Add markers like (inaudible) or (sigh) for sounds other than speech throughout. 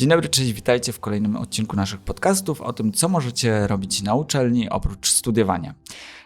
Dzień dobry, cześć, witajcie w kolejnym odcinku naszych podcastów o tym, co możecie robić na uczelni oprócz studiowania.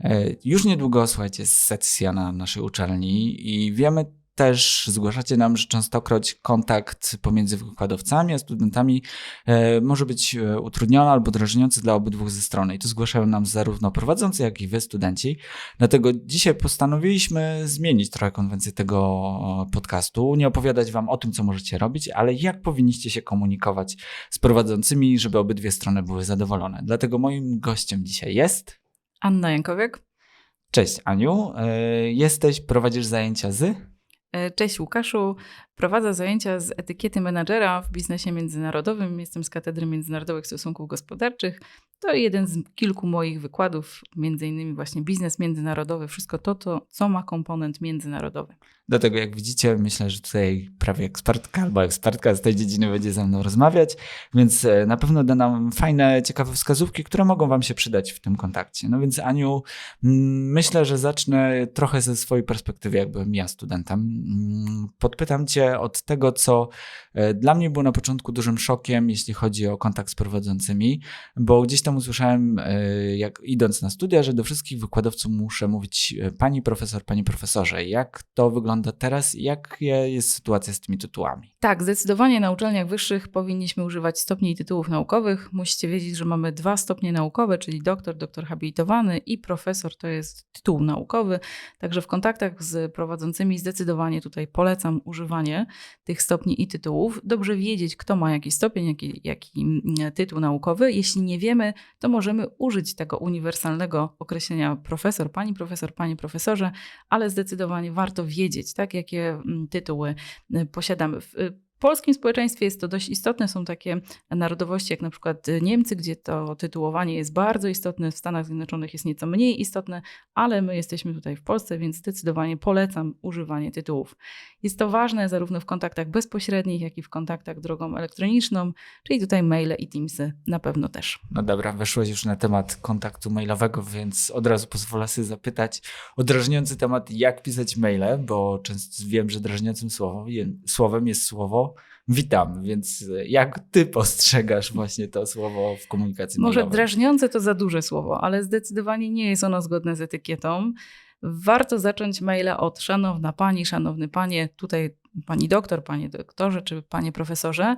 E, już niedługo, słuchajcie, sesja na naszej uczelni i wiemy też zgłaszacie nam, że częstokroć kontakt pomiędzy wykładowcami a studentami e, może być e, utrudniony albo drażniący dla obydwu ze stron. I to zgłaszają nam zarówno prowadzący, jak i wy, studenci. Dlatego dzisiaj postanowiliśmy zmienić trochę konwencję tego podcastu. Nie opowiadać wam o tym, co możecie robić, ale jak powinniście się komunikować z prowadzącymi, żeby obydwie strony były zadowolone. Dlatego moim gościem dzisiaj jest... Anna Jankowiak. Cześć Aniu, e, jesteś, prowadzisz zajęcia z... E, cześć Łukaszu, prowadzę zajęcia z etykiety menadżera w biznesie międzynarodowym. Jestem z Katedry Międzynarodowych Stosunków Gospodarczych. To jeden z kilku moich wykładów, między innymi właśnie biznes międzynarodowy, wszystko to, to co ma komponent międzynarodowy. Dlatego jak widzicie, myślę, że tutaj prawie ekspertka albo ekspertka z tej dziedziny będzie ze mną rozmawiać, więc e, na pewno da nam fajne, ciekawe wskazówki, które mogą wam się przydać w tym kontakcie. No więc Aniu, mm, myślę, że zacznę trochę ze swojej perspektywy, jak byłem ja studentem. Mm, podpytam cię od tego, co e, dla mnie było na początku dużym szokiem, jeśli chodzi o kontakt z prowadzącymi, bo gdzieś tam usłyszałem, e, jak idąc na studia, że do wszystkich wykładowców muszę mówić pani profesor, pani profesorze. Jak to wygląda teraz i jaka jest sytuacja z tymi tytułami? Tak, zdecydowanie na uczelniach wyższych powinniśmy używać stopni i tytułów naukowych. Musicie wiedzieć, że mamy dwa stopnie naukowe, czyli doktor, doktor habilitowany i profesor to jest tytuł naukowy. Także w kontaktach z prowadzącymi zdecydowanie tutaj polecam używanie tych stopni i tytułów. Dobrze wiedzieć, kto ma jaki stopień, jaki, jaki mm, tytuł naukowy. Jeśli nie wiemy, to możemy użyć tego uniwersalnego określenia profesor, pani profesor, panie profesorze, ale zdecydowanie warto wiedzieć, tak, jakie mm, tytuły y, posiadamy. Y, polskim społeczeństwie jest to dość istotne. Są takie narodowości jak na przykład Niemcy, gdzie to tytułowanie jest bardzo istotne, w Stanach Zjednoczonych jest nieco mniej istotne, ale my jesteśmy tutaj w Polsce, więc zdecydowanie polecam używanie tytułów. Jest to ważne zarówno w kontaktach bezpośrednich, jak i w kontaktach drogą elektroniczną, czyli tutaj maile i Teamsy na pewno też. No dobra, weszłeś już na temat kontaktu mailowego, więc od razu pozwolę sobie zapytać o drażniący temat, jak pisać maile, bo często wiem, że drażniącym słowem jest słowo witam, więc jak ty postrzegasz właśnie to słowo w komunikacji Może mailowej? drażniące to za duże słowo, ale zdecydowanie nie jest ono zgodne z etykietą. Warto zacząć maila od szanowna pani, szanowny panie, tutaj pani doktor, panie doktorze czy panie profesorze.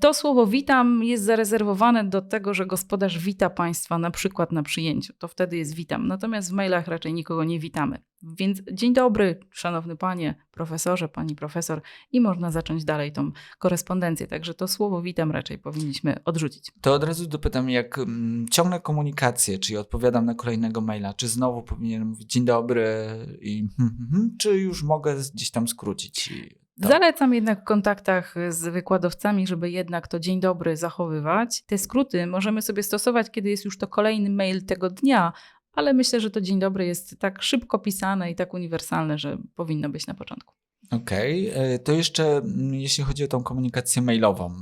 To słowo witam jest zarezerwowane do tego, że gospodarz wita państwa na przykład na przyjęciu. To wtedy jest witam. Natomiast w mailach raczej nikogo nie witamy. Więc dzień dobry, szanowny panie profesorze, pani profesor i można zacząć dalej tą korespondencję. Także to słowo witam raczej powinniśmy odrzucić. To od razu dopytam, jak mm, ciągnę komunikację, czyli odpowiadam na kolejnego maila, czy znowu powinienem mówić dzień dobry i hmm, hmm, hmm, czy już mogę gdzieś tam skrócić? To. Zalecam jednak w kontaktach z wykładowcami, żeby jednak to dzień dobry zachowywać. Te skróty możemy sobie stosować, kiedy jest już to kolejny mail tego dnia, ale myślę, że to dzień dobry jest tak szybko pisane i tak uniwersalne, że powinno być na początku. Okej, okay. E, to jeszcze mm, jeśli chodzi o tą komunikację mailową.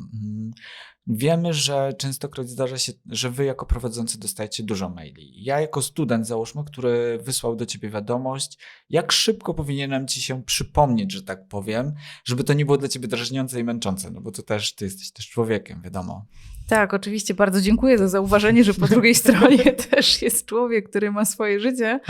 Wiemy, że częstokroć zdarza się, że wy jako prowadzący dostajecie dużo maili. Ja jako student, załóżmy, który wysłał do ciebie wiadomość, jak szybko powinienem ci się przypomnieć, że tak powiem, żeby to nie było dla ciebie drażniące i męczące, no bo to też, ty jesteś też człowiekiem, wiadomo. Tak, oczywiście bardzo dziękuję za zauważenie, że po drugiej (laughs) stronie też jest człowiek, który ma swoje życie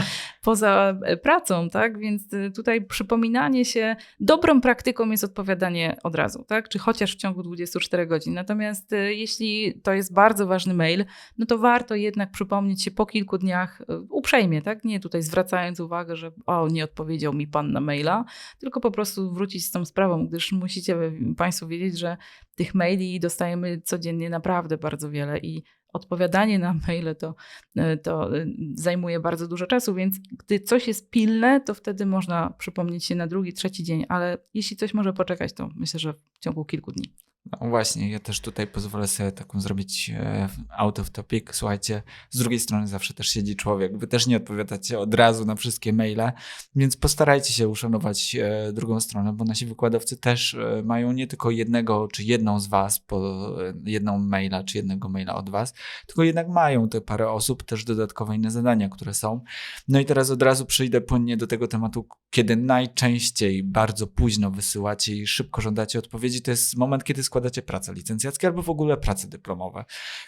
poza e, pracą, tak? Więc e, tutaj przypominanie się, dobrą praktyką jest odpowiadanie od razu, tak? Czy chociaż w ciągu 24 godzin. Natomiast e, jeśli to jest bardzo ważny mail, no to warto jednak przypomnieć się po kilku dniach uprzejmie, tak? Nie tutaj zwracając uwagę, że o, nie odpowiedział mi pan na maila, tylko po prostu wrócić z tą sprawą, gdyż musicie Państwo wiedzieć, że tych maili dostajemy codziennie naprawdę bardzo wiele i odpowiadanie na (laughs) maile to, e, to e, zajmuje bardzo dużo czasu, więc gdy coś jest pilne, to wtedy można przypomnieć się na drugi, trzeci dzień, ale jeśli coś może poczekać, to myślę, że w ciągu kilku dni. No właśnie, ja też tutaj pozwolę sobie taką zrobić e, out of topic. Słuchajcie, z drugiej strony zawsze też siedzi człowiek. Wy też nie odpowiadacie od razu na wszystkie maile, więc postarajcie się uszanować e, drugą stronę, bo nasi wykładowcy też e, mają nie tylko jednego czy jedną z was, po jedną maila czy jednego maila od was, tylko jednak mają te parę osób też dodatkowe inne zadania, które są. No i teraz od razu przyjdę płynnie do tego tematu, kiedy najczęściej bardzo późno wysyłacie i szybko żądacie odpowiedzi, to jest moment, kiedy składacie prace licencjackie albo w ogóle prace dyplomowe.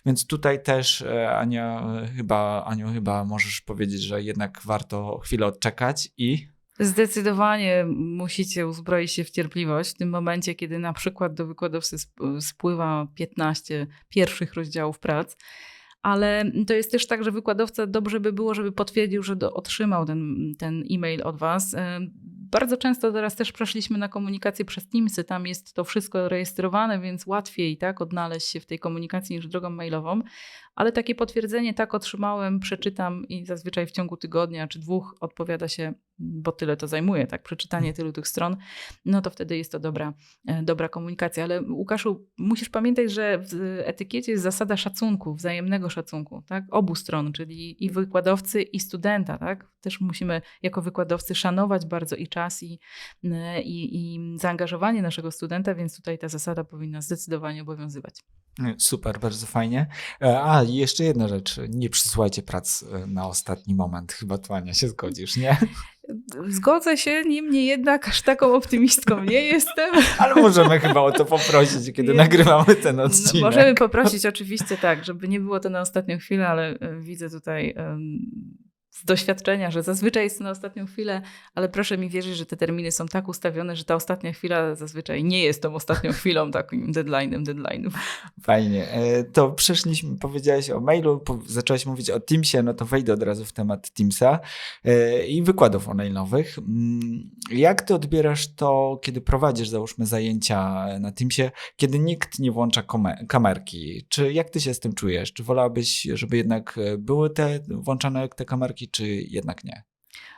Więc tutaj też e, Ania chyba, Aniu, chyba możesz powiedzieć, że jednak warto chwilę odczekać i Zdecydowanie musicie uzbroić się w cierpliwość w tym momencie, kiedy na przykład do wykładowcy sp- spływa 15 pierwszych rozdziałów prac. Ale to jest też tak, że wykładowca dobrze by było, żeby potwierdził, że do, otrzymał ten, ten e-mail od Was. Bardzo często teraz też przeszliśmy na komunikację przez Teamsy. Tam jest to wszystko rejestrowane, więc łatwiej tak, odnaleźć się w tej komunikacji niż drogą mailową. Ale takie potwierdzenie, tak otrzymałem, przeczytam i zazwyczaj w ciągu tygodnia czy dwóch odpowiada się, bo tyle to zajmuje, tak, przeczytanie tylu tych stron, no to wtedy jest to dobra, e, dobra komunikacja. Ale Łukaszu, musisz pamiętać, że w etykiecie jest zasada szacunku, wzajemnego szacunku, tak, obu stron, czyli i wykładowcy, i studenta, tak. Też musimy jako wykładowcy szanować bardzo i czas, i, i, i zaangażowanie naszego studenta, więc tutaj ta zasada powinna zdecydowanie obowiązywać. Super, bardzo fajnie. E, A, i jeszcze jedna rzecz. Nie przysyłajcie prac e, na ostatni moment. Chyba tu Ania się zgodzisz, nie? (laughs) Zgodzę się, niemniej jednak aż taką optymistką nie jestem. (laughs) Ale możemy chyba o to poprosić, kiedy Nie. nagrywamy ten No, odcinek. Możemy poprosić oczywiście tak, żeby nie było to na ostatnią chwilę, ale e, widzę tutaj em, z doświadczenia, że zazwyczaj jest to na ostatnią chwilę, ale proszę mi wierzyć, że te terminy są tak ustawione, że ta ostatnia chwila zazwyczaj nie jest tą ostatnią (laughs) chwilą, takim deadline'em deadline'ów. Fajnie. E, To przeszliśmy, powiedziałeś o mailu, po- zaczęłaś mówić o Teamsie, no to wejdę od razu w temat Teamsa e, i wykładów online'owych. Mm, Jak ty odbierasz to, kiedy prowadzisz, załóżmy, zajęcia na Teamsie, kiedy nikt nie włącza kamerki? Czy jak ty się z tym czujesz? Czy wolałabyś, żeby jednak e, były te włączane te kamerki, czy jednak nie?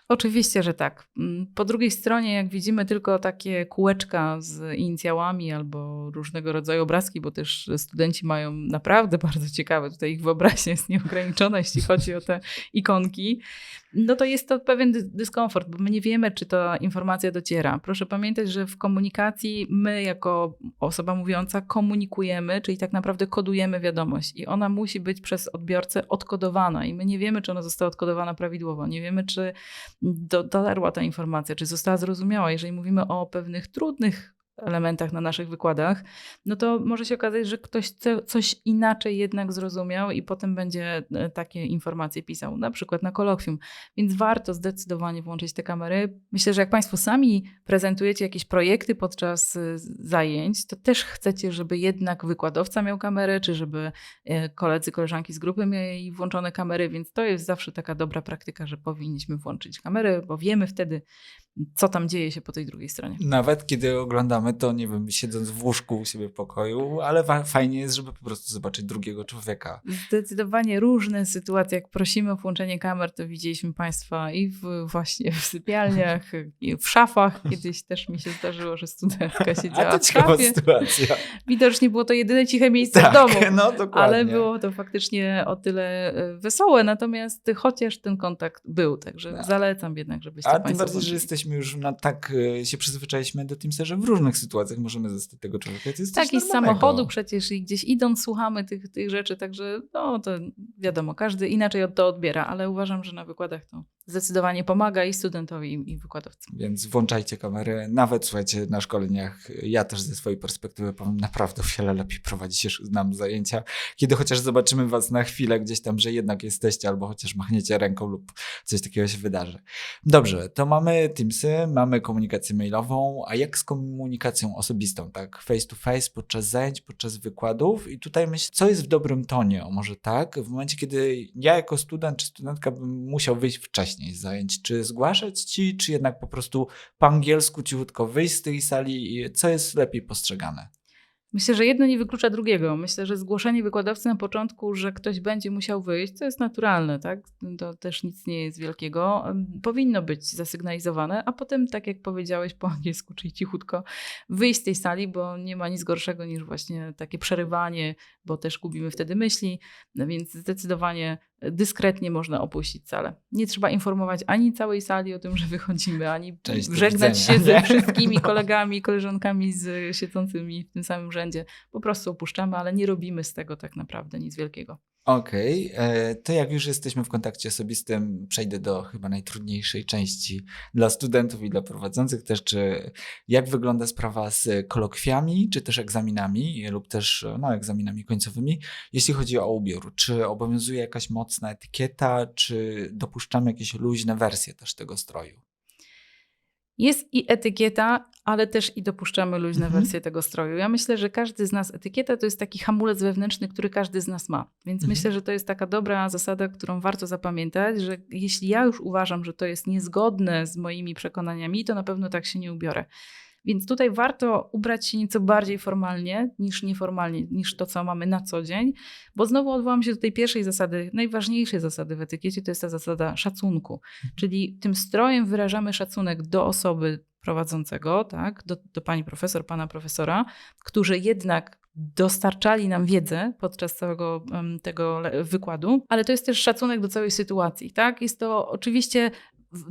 Oczywiście, że tak. Mm, Po drugiej stronie, jak widzimy tylko takie kółeczka z inicjałami albo różnego rodzaju obrazki, bo też studenci mają naprawdę (laughs) bardzo ciekawe, tutaj ich wyobraźnia jest nieograniczona, jeśli chodzi o te (laughs) ikonki, no to jest to pewien dy- dyskomfort, bo my nie wiemy, czy ta informacja dociera. Proszę pamiętać, że w komunikacji my, jako osoba mówiąca, komunikujemy, czyli tak naprawdę kodujemy wiadomość i ona musi być przez odbiorcę odkodowana i my nie wiemy, czy ona została odkodowana prawidłowo, nie wiemy, czy do, dotarła ta informacja, czy została zrozumiała. Jeżeli mówimy o pewnych trudnych elementach na naszych wykładach, no to może się okazać, że ktoś co, coś inaczej jednak zrozumiał i potem będzie e, takie informacje pisał, na przykład na kolokwium. Więc warto zdecydowanie włączyć te kamery. Myślę, że jak Państwo sami prezentujecie jakieś projekty podczas e, zajęć, to też chcecie, żeby jednak wykładowca miał kamerę, czy żeby e, koledzy, koleżanki z grupy mieli włączone kamery, więc to jest zawsze taka dobra praktyka, że powinniśmy włączyć kamerę, bo wiemy wtedy, co tam dzieje się po tej drugiej stronie. Nawet kiedy oglądamy to, nie wiem, siedząc w łóżku u siebie w pokoju, ale fajnie jest, żeby po prostu zobaczyć drugiego człowieka. Zdecydowanie różne sytuacje. Jak prosimy o włączenie kamer, to widzieliśmy Państwa i w, właśnie w sypialniach, i w szafach. Kiedyś też mi się zdarzyło, że studentka A siedziała to w ciekawa szafie. sytuacja. Widocznie było to jedyne ciche miejsce Tak, w domu. no dokładnie. Ale było to faktycznie o tyle e, wesołe, natomiast chociaż ten kontakt był, także No. zalecam jednak, żebyście A tym Państwo bardziej, że włączyli. Jesteśmy już na tak e, się przyzwyczailiśmy do Teamsa, że w różnych sytuacjach możemy zostać tego człowieka. To jest Tak, i z samochodu przecież i gdzieś idąc słuchamy tych, tych rzeczy, także no to wiadomo, każdy inaczej to odbiera, ale uważam, że na wykładach to zdecydowanie pomaga i studentowi, i- wykładowcy. Więc włączajcie kamery, nawet słuchajcie na szkoleniach. Ja też ze swojej perspektywy powiem, naprawdę o wiele lepiej prowadzi się nam zajęcia, kiedy chociaż zobaczymy was na chwilę gdzieś tam, że jednak jesteście, albo chociaż machniecie ręką lub coś takiego się wydarzy. Dobrze, to mamy Teamsy, mamy komunikację mailową, a jak z komunikacją osobistą, tak? Face to face, podczas zajęć, podczas wykładów i tutaj myślę, co jest w dobrym tonie, o może tak? W momencie, kiedy ja jako student czy studentka bym musiał wyjść wcześniej z zajęć, czy zgłaszać ci, czy jednak po prostu po angielsku cichutko wyjść z tej sali co jest lepiej postrzegane? Myślę, że jedno nie wyklucza drugiego. Myślę, że zgłoszenie wykładowcy na początku, że ktoś będzie musiał wyjść, to jest naturalne, tak? To też nic nie jest wielkiego. Powinno być zasygnalizowane, a potem, tak jak powiedziałeś po angielsku, czyli cichutko, wyjść z tej sali, bo nie ma nic gorszego niż właśnie takie przerywanie, bo też gubimy wtedy myśli, no więc zdecydowanie dyskretnie można opuścić salę. Nie trzeba informować ani całej sali o tym, że wychodzimy, ani Cześć, żegnać się ze (laughs) wszystkimi kolegami, koleżankami z siedzącymi w tym samym rzędzie. Po prostu opuszczamy, ale nie robimy z tego tak naprawdę nic wielkiego. Okej, e, to jak już jesteśmy w kontakcie osobistym, przejdę do chyba najtrudniejszej części dla studentów i dla prowadzących też, czy jak wygląda sprawa z kolokwiami, czy też egzaminami lub też no, egzaminami końcowymi, jeśli chodzi o ubiór. Czy obowiązuje jakaś mocna etykieta, czy dopuszczamy jakieś luźne wersje też tego stroju? Jest i etykieta, ale też i dopuszczamy luźne Mhm. wersje tego stroju. Ja myślę, że każdy z nas, etykieta to jest taki hamulec wewnętrzny, który każdy z nas ma. Więc Mhm. myślę, że to jest taka dobra zasada, którą warto zapamiętać, że jeśli ja już uważam, że to jest niezgodne z moimi przekonaniami, to na pewno tak się nie ubiorę. Więc tutaj warto ubrać się nieco bardziej formalnie niż nieformalnie, niż to, co mamy na co dzień, bo znowu odwołam się do tej pierwszej zasady, najważniejszej zasady w etykiecie, to jest ta zasada szacunku. Czyli tym strojem wyrażamy szacunek do osoby prowadzącego, tak, do, do pani profesor, pana profesora, którzy jednak dostarczali nam wiedzę podczas całego tego wykładu, ale to jest też szacunek do całej sytuacji, tak? Jest to oczywiście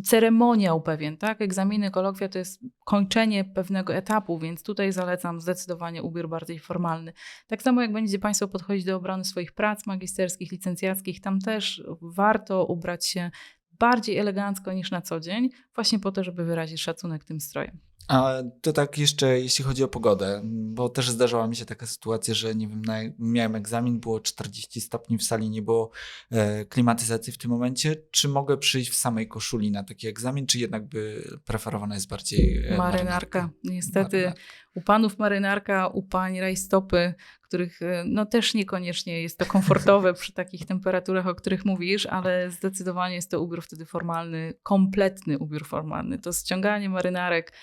ceremoniał pewien, tak? Egzaminy, kolokwia to jest kończenie pewnego etapu, więc tutaj zalecam zdecydowanie ubiór bardziej formalny. Tak samo jak będziecie Państwo podchodzić do obrony swoich prac magisterskich, licencjackich, tam też warto ubrać się bardziej elegancko niż na co dzień, właśnie po to, żeby wyrazić szacunek tym strojem. A to tak jeszcze jeśli chodzi o pogodę, bo też zdarzała mi się taka sytuacja, że nie wiem, miałem egzamin, było 40 stopni w sali, nie było e, klimatyzacji w tym momencie. Czy mogę przyjść w samej koszuli na taki egzamin, czy jednak by preferowana jest bardziej e, Marynarka. Niestety Marynarka. U panów marynarka, u pań rajstopy, których e, no też niekoniecznie jest to komfortowe (laughs) przy takich temperaturach, o których mówisz, ale zdecydowanie jest to ubiór wtedy formalny, kompletny ubiór formalny. To ściąganie marynarek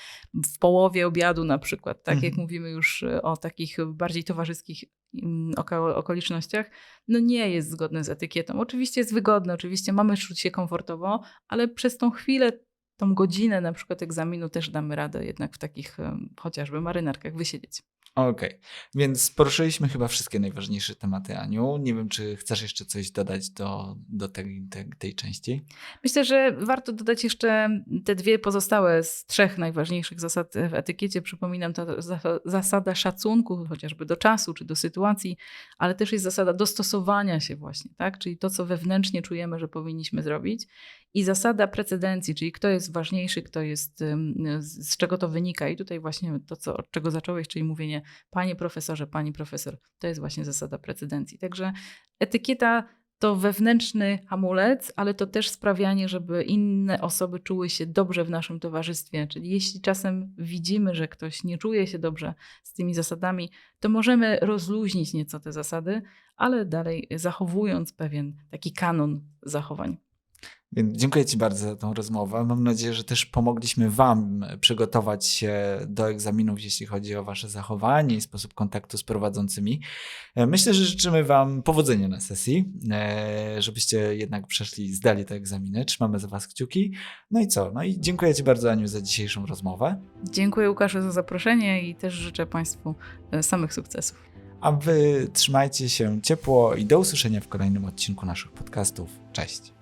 w połowie obiadu na przykład, tak jak Mhm. mówimy już e, o takich bardziej towarzyskich mm, oko- okolicznościach, no nie jest zgodne z etykietą. Oczywiście jest wygodne, oczywiście mamy czuć się komfortowo, ale przez tą chwilę tą godzinę na przykład egzaminu też damy radę jednak w takich chociażby marynarkach wysiedzieć. Okej, więc poruszyliśmy chyba wszystkie najważniejsze tematy, Aniu. Nie wiem, czy chcesz jeszcze coś dodać do, do tej, tej, tej części? Myślę, że warto dodać jeszcze te dwie pozostałe z trzech najważniejszych zasad w etykiecie. Przypominam, zasa- zasada szacunku chociażby do czasu czy do sytuacji, ale też jest zasada dostosowania się właśnie, tak? czyli to, co wewnętrznie czujemy, że powinniśmy zrobić. I zasada precedencji, czyli kto jest ważniejszy, kto jest, z czego to wynika. I tutaj właśnie to, co, od czego zacząłeś, czyli mówienie panie profesorze, pani profesor, to jest właśnie zasada precedencji. Także etykieta to wewnętrzny hamulec, ale to też sprawianie, żeby inne osoby czuły się dobrze w naszym towarzystwie. Czyli jeśli czasem widzimy, że ktoś nie czuje się dobrze z tymi zasadami, to możemy rozluźnić nieco te zasady, ale dalej zachowując pewien taki kanon zachowań. Więc dziękuję Ci bardzo za tą rozmowę. Mam nadzieję, że też pomogliśmy Wam przygotować się do egzaminów, jeśli chodzi o Wasze zachowanie i sposób kontaktu z prowadzącymi. E, Myślę, że życzymy Wam powodzenia na sesji, e, żebyście jednak przeszli, zdali te egzaminy. Trzymamy za Was kciuki. No i co? No i dziękuję Ci bardzo, Aniu, za dzisiejszą rozmowę. Dziękuję Łukaszu za zaproszenie i też życzę Państwu e, samych sukcesów. A Wy trzymajcie się ciepło i do usłyszenia w kolejnym odcinku naszych podcastów. Cześć.